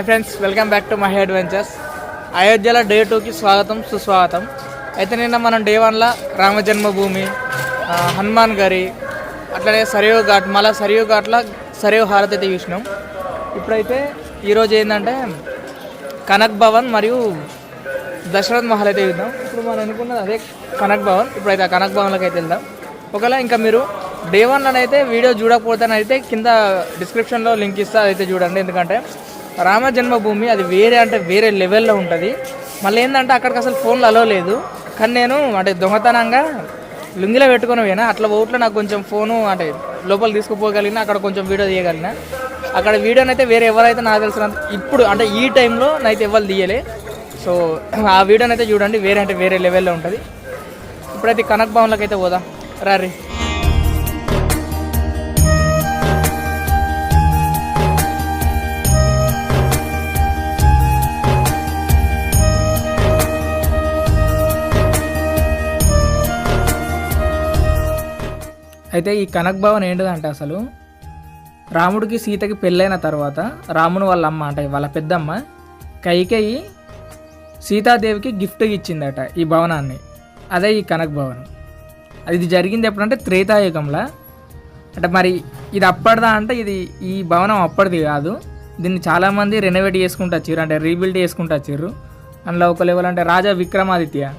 Hi friends welcome back to my adventures అయోధ్యలో day టూకి స్వాగతం సుస్వాగతం. అయితే నిన్న మనం డే వన్లో రామ జన్మభూమి హనుమాన్ గరి అట్లనే సరియో ఘాట్ మళ్ళీ సరియో ఘాట్లో సరియో హారతి అయితే చూసినాం. ఇప్పుడైతే ఈరోజు ఏంటంటే కనక్ భవన్ మరియు దశరథ్ మహల్ అయితే చూద్దాం. ఇప్పుడు మనం అనుకున్నది అదే కనక్ భవన్. ఇప్పుడైతే ఆ కనక్ భవన్లోకి అయితే వెళ్దాం. ఒకవేళ ఇంకా మీరు డే వన్ అయితే వీడియో చూడకపోతేనైతే కింద డిస్క్రిప్షన్లో లింక్ ఇస్తా అదైతే చూడండి. ఎందుకంటే రామ జన్మభూమి అది వేరే అంటే వేరే లెవెల్లో ఉంటుంది. మళ్ళీ ఏంటంటే అక్కడికి అసలు ఫోన్లు అలో లేదు. కానీ నేను అంటే దొంగతనంగా లుంగిలో పెట్టుకుని పోయినా. అట్లా ఓట్లో నాకు కొంచెం ఫోను అంటే లోపల తీసుకుపోగలిగిన అక్కడ కొంచెం వీడియో తీయగలిగిన. అక్కడ వీడియోనైతే వేరే ఎవరైతే నాకు తెలిసిన ఇప్పుడు అంటే ఈ టైంలో నైతే ఎవరు తీయలే. సో ఆ వీడియోని అయితే చూడండి వేరే అంటే వేరే లెవెల్లో ఉంటుంది. ఇప్పుడైతే కనక్ భవన్లోకి అయితే పోదా రారీ అయితే ఈ కనక్ భవన్ ఏంటిదంటే అసలు రాముడికి సీతకి పెళ్ళైన తర్వాత రాముని వాళ్ళ అమ్మ అంటే వాళ్ళ పెద్దమ్మ కైకేయి సీతాదేవికి గిఫ్ట్ ఇచ్చిందట ఈ భవనాన్ని. అదే ఈ కనక్ భవనం. అది జరిగింది ఎప్పుడంటే త్రేతాయుగంలో. అంటే మరి ఇది అప్పటిదా అంటే ఇది ఈ భవనం అప్పటిది కాదు. దీన్ని చాలామంది రెనోవేట్ చేసుకుంటూ వచ్చారు. అంటే రీబిల్డ్ చేసుకుంటూ వచ్చారు. అందులో ఒక లెవెల్ అంటే రాజా విక్రమాదిత్య.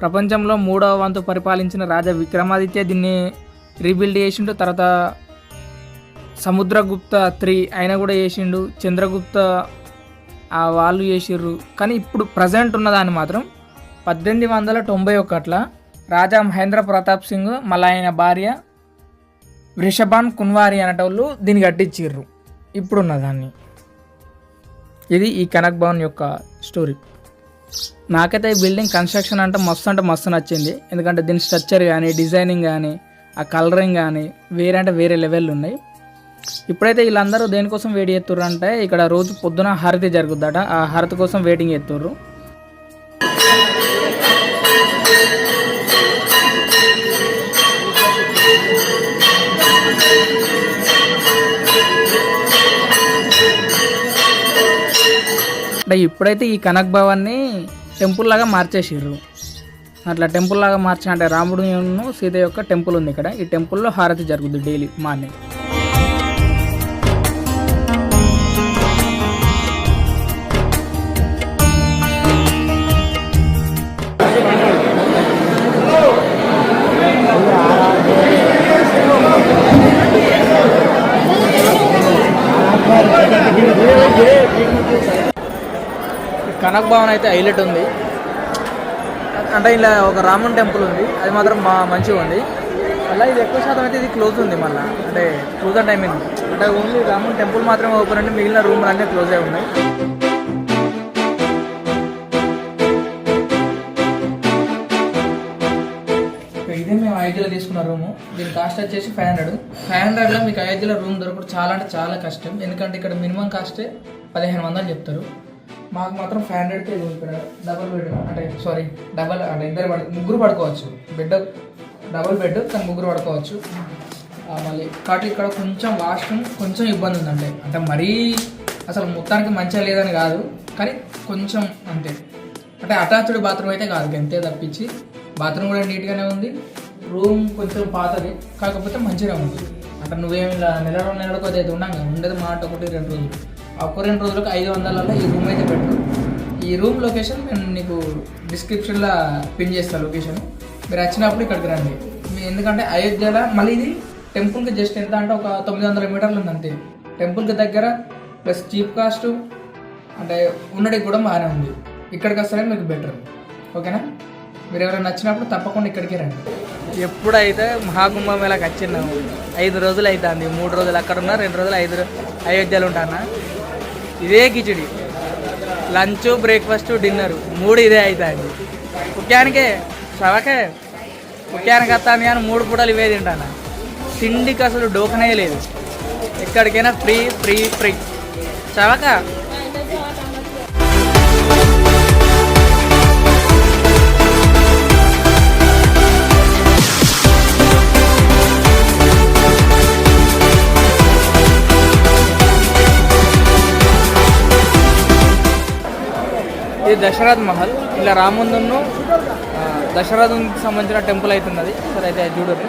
ప్రపంచంలో మూడవ వంతు పరిపాలించిన రాజా విక్రమాదిత్య దీన్ని రీబిల్డ్ చేసిండు తర్వాత సముద్రగుప్త త్రీ ఆయన కూడా చేసిండు చంద్రగుప్త ఆ వాళ్ళు చేసిర్రు. కానీ ఇప్పుడు ప్రజెంట్ ఉన్నదాన్ని మాత్రం పద్దెనిమిది వందల తొంభై ఒకట్ల రాజా మహేంద్ర ప్రతాప్ సింగ్ మళ్ళీ ఆయన భార్య వృషభాన్ కున్వారి అనేటోళ్ళు దీన్ని కట్టించిర్రు. ఇప్పుడున్న దాన్ని. ఇది ఈ కనక్ భవన్ యొక్క స్టోరీ. నాకైతే ఈ బిల్డింగ్ కన్స్ట్రక్షన్ అంటే మస్తు అంటే మస్తు నచ్చింది. ఎందుకంటే దీని స్ట్రక్చర్ కానీ డిజైనింగ్ కానీ ఆ కలరింగ్ కానీ వేరే అంటే వేరే లెవెల్ ఉన్నాయి. ఇప్పుడైతే వీళ్ళందరూ దేనికోసం వెయిట్ చేస్తుర్రు అంటే ఇక్కడ రోజు పొద్దున హారతి జరుగుద్దట. ఆ హారతి కోసం వెయిటింగ్ చేస్తుర్రు. అంటే ఇప్పుడైతే ఈ కనక్ భవన్ని టెంపుల్ లాగా మార్చేసిర్రు. అట్లా టెంపుల్ లాగా మార్చిన అంటే రాముడు సీత యొక్క టెంపుల్ ఉంది ఇక్కడ. ఈ టెంపుల్లో హారతి జరుగుద్ది డైలీ మార్నింగ్. కనక్ భవన్ అయితే హైలైట్ ఉంది. అంటే ఇలా ఒక రామన్ టెంపుల్ ఉంది. అది మాత్రం మా మంచిగా ఉంది. అలా ఇది ఎక్కువ శాతం అయితే ఇది క్లోజ్ ఉంది మళ్ళీ. అంటే క్లోజ్ టైమింగ్ అంటే ఓన్లీ రామన్ టెంపుల్ మాత్రమే ఓపెన్ అంటే మిగిలిన రూమ్లు అన్నీ క్లోజ్ అయి ఉన్నాయి. ఇదే మేము అయోధ్యలో తీసుకున్న రూము దీని కాస్ట్ వచ్చేసి ఫైవ్ హండ్రెడ్ ఫైవ్ హండ్రెడ్లో మీకు అయోధ్యలో రూమ్ దొరకడం చాలా అంటే చాలా కష్టం. ఎందుకంటే ఇక్కడ మినిమం కాస్టే పదిహేను వందలు చెప్తారు. మాకు మాత్రం ఫైవ్ హండ్రెడ్కే రూమ్ ఇక్కడ డబుల్ బెడ్ అంటే సారీ డబల్ అంటే ఇద్దరు పడు ముగ్గురు పడుకోవచ్చు. బెడ్ డబుల్ బెడ్ కానీ ముగ్గురు పడుకోవచ్చు. మళ్ళీ కాబట్టి ఇక్కడ కొంచెం వాష్రూమ్ కొంచెం ఇబ్బంది ఉందంటే. అంటే మరీ అసలు మొత్తానికి మంచిగా లేదని కాదు. కానీ కొంచెం అంతే. అంటే అటాచ్డ్ బాత్రూమ్ అయితే కాదు అంతే తప్పించి. బాత్రూమ్ కూడా నీట్గానే ఉంది. రూమ్ కొంచెం పాతది. కాకపోతే మంచిగా ఉంది. అంటే నువ్వేమి నెల రెండు నెలలకు అయితే ఉన్నాం కదా ఉండేది మాట ఒకటి రెండు రోజులు. ఒక రెండు రోజులకు ఐదు వందలలో ఈ రూమ్ అయితే పెట్టు. ఈ రూమ్ లొకేషన్ నేను నీకు డిస్క్రిప్షన్లో పిన్ చేస్తాను లొకేషన్ మీరు వచ్చినప్పుడు ఇక్కడికి రండి. మీ ఎందుకంటే అయోధ్యలో మళ్ళీ ఇది టెంపుల్కి జస్ట్ ఎంత అంటే ఒక తొమ్మిది వందల మీటర్లు ఉంది అంతే టెంపుల్కి దగ్గర ప్లస్ చీప్ కాస్ట్ అంటే ఉండడానికి కూడా బాగానే ఉంది. ఇక్కడికి వస్తారే మీకు బెటర్ ఓకేనా? మీరు ఎవరైనా నచ్చినప్పుడు తప్పకుండా ఇక్కడికి రండి. ఎప్పుడైతే మహాకుంభమేళకి వచ్చినాము ఐదు రోజులు అవుతుంది మూడు రోజులు అక్కడ ఉన్నా రెండు రోజులు ఐదు అయోధ్యలో ఉంటానా? ఇదే కిచిడి. Lunch breakfast dinner. మూడు ఇదే అవుతుంది ముఖ్యానికే సవకే ముఖ్యానికి వస్తాను కానీ మూడు పూటలు ఇవే తింటాను? తిండికి అసలు డోకనే లేదు. ఎక్కడికైనా ఫ్రీ ఫ్రీ ఫ్రీ. చవక దశరథ్ మహల్. ఇలా రాముందును దశరథునికి సంబంధించిన టెంపుల్ అవుతున్నది సరే అయితే చూడండి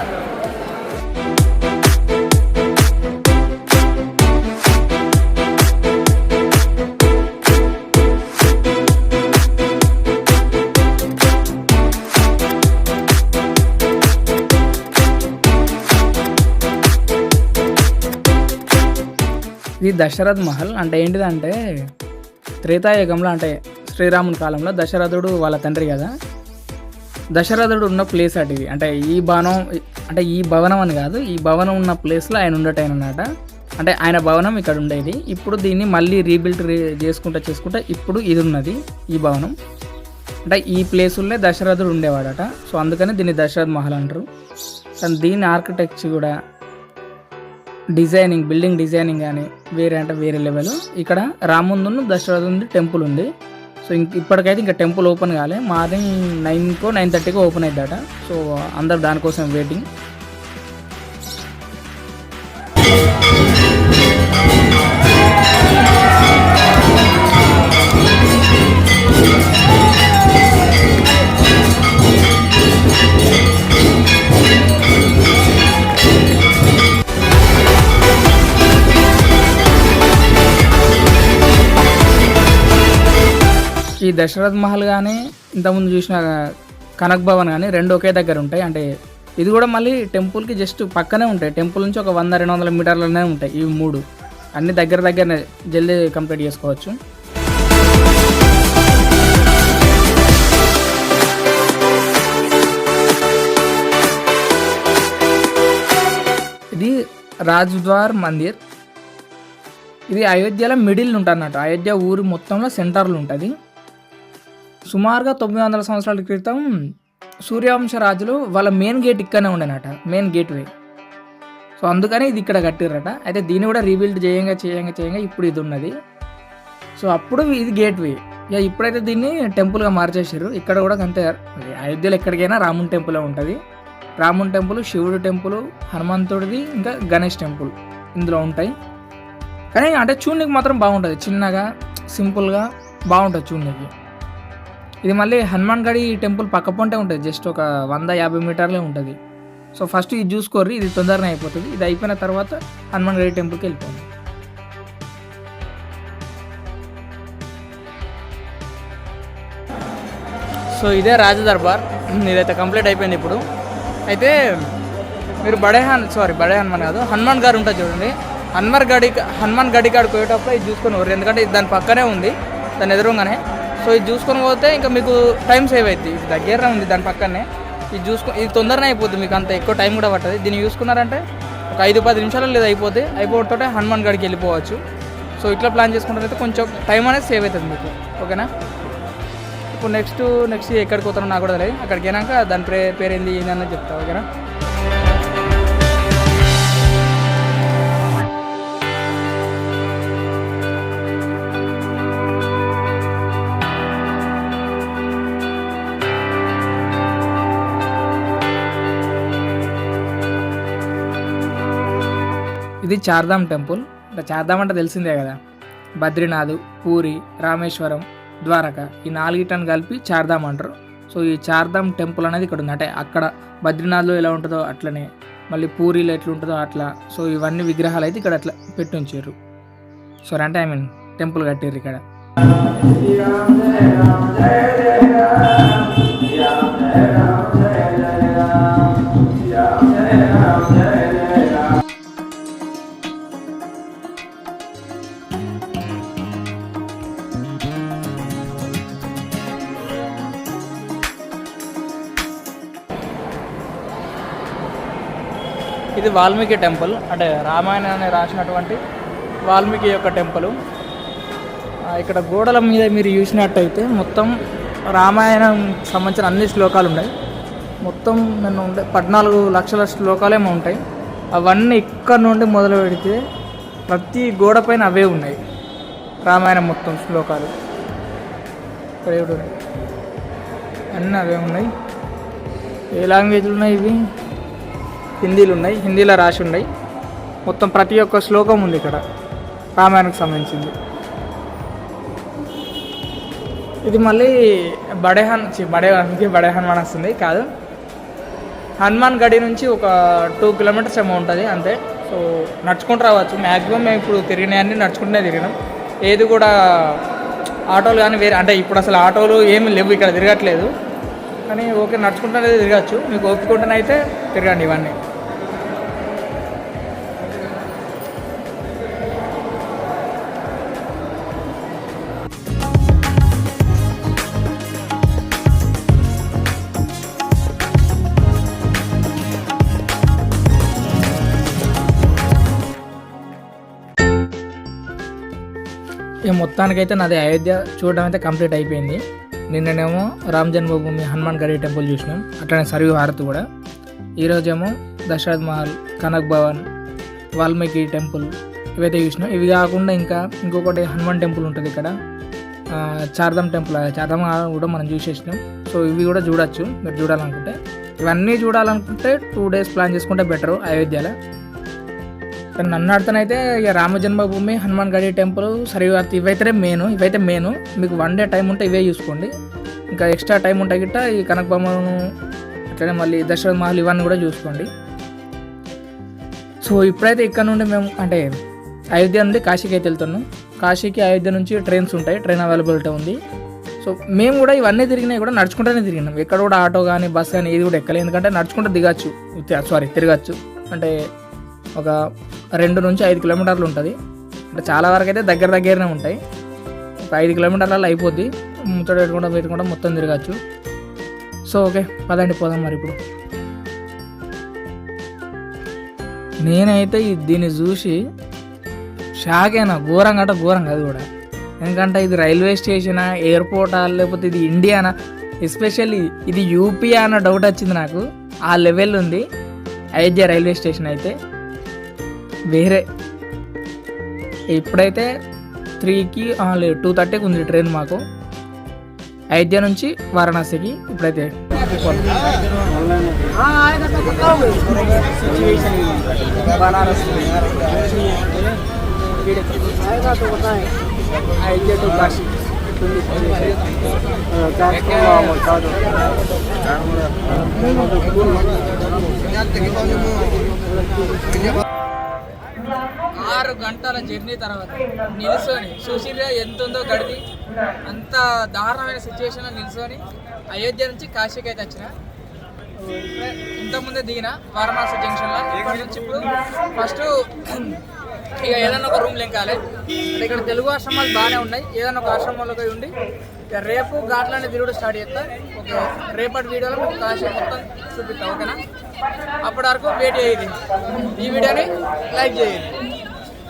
ఇది దశరథ్ మహల్ అంటే ఏంటిదంటే త్రేతాయుగంలో అంటే శ్రీరాముని కాలంలో దశరథుడు వాళ్ళ తండ్రి కదా. దశరథుడు ఉన్న ప్లేస్ అటు ఇది. అంటే ఈ భవనం అంటే ఈ భవనం అని కాదు ఈ భవనం ఉన్న ప్లేస్లో ఆయన ఉండటం అన్నమాట. అంటే ఆయన భవనం ఇక్కడ ఉండేది. ఇప్పుడు దీన్ని మళ్ళీ రీబిల్డ్ రీ చేసుకుంటా చేసుకుంటా ఇప్పుడు ఇది ఉన్నది ఈ భవనం. అంటే ఈ ప్లేసుల్లో దశరథుడు ఉండేవాడట. సో అందుకని దీన్ని దశరథ్ మహల్ అంటారు. కానీ దీని ఆర్కిటెక్చర్ కూడా డిజైనింగ్ బిల్డింగ్ డిజైనింగ్ కానీ వేరే అంటే వేరే లెవెల్ ఇక్కడ రాముందును దశరథుంది టెంపుల్ ఉంది. సో ఇంక ఇప్పటికైతే ఇంకా టెంపుల్ ఓపెన్ కాలే. మార్నింగ్ నైన్కో నైన్ థర్టీకో ఓపెన్ అవుతాడ సో అందరు దానికోసం వెయిటింగ్ ఈ దశరథ్ మహల్ కానీ ఇంతకుముందు చూసిన కనక్ భవన్ కానీ రెండు ఒకే దగ్గర ఉంటాయి. అంటే ఇది కూడా మళ్ళీ టెంపుల్కి జస్ట్ పక్కనే ఉంటాయి. టెంపుల్ నుంచి ఒక వంద రెండు వందల మీటర్లనే ఉంటాయి ఇవి మూడు. అన్ని దగ్గర దగ్గరనే జల్దీ కంప్లీట్ చేసుకోవచ్చు. ఇది రాజ్ద్వార్ మందిర్. ఇది అయోధ్యలో మిడిల్ ఉంటుంది అయోధ్య ఊరు మొత్తంలో సెంటర్లు ఉంటుంది. సుమారుగా తొమ్మిది వందల సంవత్సరాల క్రితం సూర్యవంశ రాజులు వాళ్ళ మెయిన్ గేట్ ఇక్కడనే ఉండేనట మెయిన్ గేట్ వే సో అందుకని ఇది ఇక్కడ కట్టిర్రట. అయితే దీన్ని కూడా రీబిల్డ్ చేయంగా చేయంగా చేయంగా ఇప్పుడు ఇది ఉన్నది. సో అప్పుడు ఇది గేట్ వే ఇక ఇప్పుడైతే దీన్ని టెంపుల్గా మార్చేసారు ఇక్కడ కూడా అంతే. అయోధ్యలో ఎక్కడికైనా రాముని టెంపులే ఉంటుంది. రాముని టెంపుల్ శివుడు టెంపుల్ హనుమంతుడిది ఇంకా గణేష్ టెంపుల్ ఇందులో ఉంటాయి. కానీ అంటే చూడనికి మాత్రం బాగుంటుంది. చిన్నగా సింపుల్గా బాగుంటుంది చూడనికి. ఇది మళ్ళీ హనుమాన్ గడి టెంపుల్ పక్క పొంటే ఉంటుంది జస్ట్ ఒక వంద యాభై మీటర్లే ఉంటుంది. సో ఫస్ట్ ఇది చూసుకోర్రి ఇది తొందరనే అయిపోతుంది. ఇది అయిపోయిన తర్వాత హనుమాన్ గడి టెంపుల్కి వెళ్ళిపోండి సో ఇదే రాజ దర్బార్ ఇదైతే కంప్లీట్ అయిపోయింది ఇప్పుడు. అయితే మీరు బడే హన్ సారీ బడే హనుమాన్ కాదు హనుమాన్ గారు ఉంటుంది చూడండి. హనుమాన్ గడి హనుమాన్ గడి కాడికి పోయేటప్పుడు ఇది చూసుకొని ఎందుకంటే ఇది దాని పక్కనే ఉంది దాని ఎదురుగానే. సో ఇది చూసుకొని పోతే ఇంకా మీకు టైం సేవ్ అవుతుంది ఇది దగ్గర ఉంది దాని పక్కనే. ఇది చూసుకో ఇది తొందరనే అయిపోతుంది మీకు అంత ఎక్కువ టైం కూడా పట్టదు. దీన్ని చూసుకున్నారంటే ఒక ఐదు పది నిమిషాలు లేదు అయిపోతే అయిపోతుంటే హనుమాన్ గడికి వెళ్ళిపోవచ్చు. సో ఇట్లా ప్లాన్ చేసుకుంటారైతే కొంచెం టైం అనేది సేవ్ అవుతుంది మీకు. ఓకేనా? ఇప్పుడు నెక్స్ట్ నెక్స్ట్ ఎక్కడికి పోతానో నాకు కూడా తెలియదు. అక్కడికి వెళ్ళాక దాని పే పేరు ఏంది ఏంది అన్నది చెప్తా ఓకేనా? ఇది చార్ధామ్ టెంపుల్. చార్ధామ్ అంటే తెలిసిందే కదా. బద్రీనాథ్ పూరి రామేశ్వరం ద్వారక ఈ నాలుగిటను కలిపి చార్ధామ్ అంటారు. సో ఈ చార్ధామ్ టెంపుల్ అనేది ఇక్కడ ఉంది. అంటే అక్కడ బద్రీనాథ్లో ఎలా ఉంటుందో అట్లనే మళ్ళీ పూరిలో ఎట్లా ఉంటుందో అట్లా. సో ఇవన్నీ విగ్రహాలు అయితే ఇక్కడ అట్లా పెట్టి ఉంచారు సో అంటే ఐ మీన్ టెంపుల్ కట్టారు ఇక్కడ. ఇది వాల్మీకి టెంపుల్. అంటే రామాయణాన్ని రాసినటువంటి వాల్మీకి యొక్క టెంపుల్. ఇక్కడ గోడల మీద మీరు చూసినట్టయితే మొత్తం రామాయణం సంబంధించిన అన్ని శ్లోకాలు ఉన్నాయి. మొత్తం నన్ను ఉండే పద్నాలుగు లక్షల శ్లోకాలేమో ఉంటాయి. అవన్నీ ఇక్కడ నుండి మొదలు పెడితే ప్రతి గోడ పైన అవే ఉన్నాయి. రామాయణం మొత్తం శ్లోకాలు. అన్నీ అవే ఉన్నాయి. ఏ లాంగ్వేజ్లు ఉన్నాయి ఇవి? హిందీలు ఉన్నాయి హిందీలో రాసి ఉన్నాయి. మొత్తం ప్రతి ఒక్క శ్లోకం ఉంది ఇక్కడ రామాయణకు సంబంధించింది. ఇది మళ్ళీ బడేహన్ బడేహన్కి బడేహన్ బడే బడే హనుమాన్ వస్తుంది కాదు. హనుమాన్ గడి నుంచి ఒక టూ కిలోమీటర్స్ ఏమో ఉంటుంది అంతే. సో నడుచుకుంటూ రావచ్చు. మ్యాక్సిమం మేము ఇప్పుడు తిరిగినాయన్నీ నడుచుకుంటూనే తిరిగినాం. ఏది కూడా ఆటోలు కానీ వేరే అంటే ఇప్పుడు అసలు ఆటోలు ఏమి లేవు ఇక్కడ తిరగట్లేదు. కానీ ఓకే నడుచుకుంటూనే తిరగచ్చు. మీకు ఓపికంటేనైతే తిరగండి ఇవన్నీ. ఈ మొత్తానికైతే నాది అయోధ్య చూడడం అయితే కంప్లీట్ అయిపోయింది. నిన్ననేమో రామ్ జన్మభూమి హనుమాన్ గడి టెంపుల్ చూసినాం. అట్లనే సరియు హారతి కూడా. ఈరోజేమో దశరథ్ మహల్ కనక్ భవన్ వాల్మీకి టెంపుల్ ఇవైతే చూసినాం. ఇవి కాకుండా ఇంకా ఇంకొకటి హనుమాన్ టెంపుల్ ఉంటుంది ఇక్కడ. చార్దమ్ టెంపుల్ ఆ కూడా మనం చూసేసినాం. సో ఇవి కూడా చూడొచ్చు. మీరు చూడాలనుకుంటే. ఇవన్నీ చూడాలనుకుంటే టూ డేస్ ప్లాన్ చేసుకుంటే బెటర్ అయోధ్యలో. కానీ నన్ను అర్థనైతే ఇక రామ జన్మభూమి హనుమాన్ గడి టెంపుల్ సరివార్తి ఇవైతే మెయిన్ ఇవైతే మెయిన్ మీకు వన్ డే టైం ఉంటే ఇవే చూసుకోండి. ఇంకా ఎక్స్ట్రా టైం ఉంటే గిట్ట ఈ కనకబొమ్మను అట్లనే మళ్ళీ దశరథ మహల్ ఇవన్నీ కూడా చూసుకోండి. సో ఇప్పుడైతే ఇక్కడ నుండి మేము అంటే అయోధ్య నుండి కాశీకి అయితే వెళ్తున్నాం. కాశీకి అయోధ్య నుంచి ట్రైన్స్ ఉంటాయి ట్రైన్ అవైలబిలిటీ ఉంది. సో మేము కూడా ఇవన్నీ తిరిగినాయి కూడా నడుచుకుంటూనే తిరిగినాం. ఎక్కడ కూడా ఆటో కానీ బస్ కానీ ఇది కూడా ఎక్కలేదు. ఎందుకంటే నడుచుకుంటూ దిగచ్చు. సారీ తిరగచ్చు. అంటే ఒక రెండు నుంచి ఐదు కిలోమీటర్లు ఉంటుంది. అంటే చాలా వరకు అయితే దగ్గర దగ్గరనే ఉంటాయి. ఒక ఐదు కిలోమీటర్లలో అయిపోద్ది. ముచ్చట పెట్టుకుంటా పెట్టుకుంటా మొత్తం తిరగచ్చు. So okay. పదండి పోదాం మరి ఇప్పుడు. నేనైతే దీన్ని చూసి షాక్ అయినా. ఘోరంగా అంటే ఘోరంగా అది కూడా. ఎందుకంటే ఇది రైల్వే స్టేషనా ఎయిర్పోర్టా లేకపోతే ఇది ఇండియానా? ఎస్పెషల్లీ ఇది యూపీ అన్న డౌట్ వచ్చింది నాకు. ఆ లెవెల్ ఉంది. అయోధ్య రైల్వే స్టేషన్ అయితే. వేరే. ఇప్పుడైతే త్రీకి లేదు టూ థర్టీకి ఉంది ట్రైన్ మాకు. అయోధ్య నుంచి వారణాసికి ఇప్పుడైతే బనారస్ అయోధ్య టు కాశీ ఆరు గంటల జర్నీ తర్వాత నిల్చొని సుశీల ఎంత ఉందో గడిపి అంత దారుణమైన సిచ్యువేషన్లో నిల్చొని అయోధ్య నుంచి కాశీకి అయితే వచ్చిన. ఇంతకుముందే దిగిన వారణాసి జంక్షన్లో. ఇక్కడి నుంచి ఇప్పుడు ఫస్ట్ ఇక ఏదైనా ఒక రూమ్ లింకాలి అంటే ఇక్కడ తెలుగు ఆశ్రమాలు బాగానే ఉన్నాయి. ఏదైనా ఒక ఆశ్రమంలోకి ఉండి ఇక రేపు ఘాట్లనే తిరుగుడు స్టార్ట్ చేస్తా. ఒక రేపటి వీడియోలో మీకు కాశీ మొత్తం చూపిస్తా ఓకేనా? అప్పటి వరకు వెయిట్ చేయండి. ఈ వీడియోని లైక్ చేయండి.